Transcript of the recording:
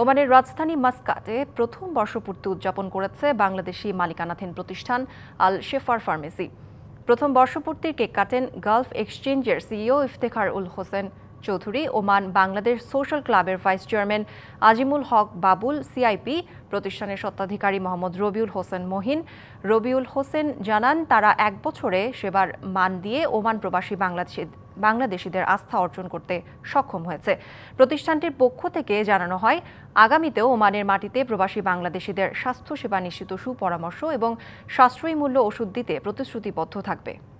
ওমানের রাজধানী মাস্কাটে প্রথম বর্ষপূর্তি উদযাপন করেছে বাংলাদেশি মালিকানাধীন প্রতিষ্ঠান আল শেফার ফার্মেসি। প্রথম বর্ষপূর্তির কেক কাটেন গালফ এক্সচেঞ্জের CEO Iftekhar Ul Hossain Chowdhury. Oman Bangladesh social ক্লাবের vice chairman Azimul Haque Babul, CIP প্রতিষ্ঠানের স্বত্বাধিকারী মোহাম্মদ রবিউল হোসেন মহিন। রবিউল হোসেন জানান, তারা এক বছরে সেবার মান দিয়ে ওমান প্রবাসী বাংলাদেশি বাংলাদেশিদের আস্থা অর্জন করতে সক্ষম হয়েছে। প্রতিষ্ঠানটির পক্ষ থেকে জানানো হয়, আগামীতেও ওমানের মাটিতে প্রবাসী বাংলাদেশিদের স্বাস্থ্যসেবা নিশ্চিত সুপরামর্শ এবং সাশ্রয়ী মূল্য ওষুধ দিতে প্রতিশ্রুতিবদ্ধ থাকবে।